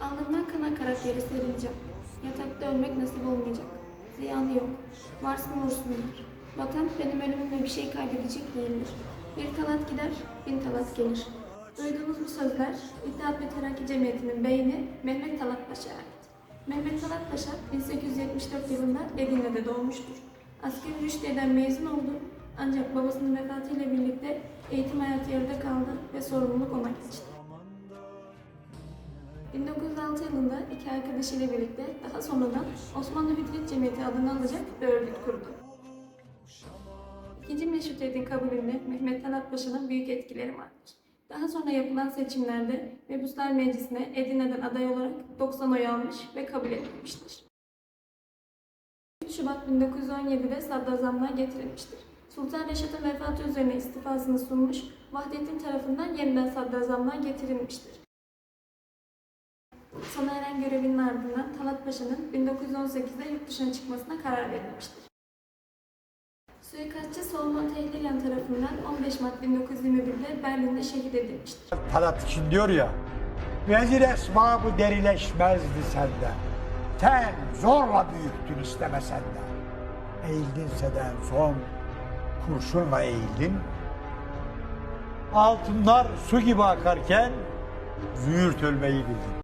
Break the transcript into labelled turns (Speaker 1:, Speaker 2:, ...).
Speaker 1: Alnımdan kan akarak yere serileceğim. Yatakta ölmek nasip olmayacak. Ziyanı yok. Varsın vursunlar. Vatan benim ölümümle bir şey kaybedecek değildir. Bir talat gider, bin talat gelir. Duyduğunuz bu sözler İttihat ve Terakki Cemiyeti'nin beyni Mehmet Talat Paşa'ya ait. Mehmet Talat Paşa 1874 yılında Edirne'de doğmuştur. Askeri rüştiyeden mezun oldu ancak babasının vefatıyla birlikte eğitim hayatı yarıda kaldı ve sorumluluk ona geçti. 1906 yılında iki arkadaşıyla birlikte daha sonradan Osmanlı Hürriyet Cemiyeti adını alacak bir örgüt kurdu. İkinci meşrutiyetin kabulünde Mehmet Talat Paşa'nın büyük etkileri vardır. Daha sonra yapılan seçimlerde Mebuslar Meclisi'ne Edirne'den aday olarak 90 oy almış ve kabul edilmiştir. 3 Şubat 1917'de sadrazamlığa getirilmiştir. Sultan Reşat'ın vefatı üzerine istifasını sunmuş, Vahdettin tarafından yeniden sadrazamlığa getirilmiştir. Sona eren görevinin ardından Talat Paşa'nın 1918'de yurt dışına çıkmasına karar verilmiştir. Suikastçı Solomon Tehliryan tarafından 15 Mart 1921'de Berlin'de şehit edilmiştir.
Speaker 2: Talat için diyor ya. Vezir esbabı derileşmezdi sende. Sen zorla büyüktün istemesen de. Eğildinse de en son kurşunla eğildin. Altınlar su gibi akarken züğürt ölmeyi bildin.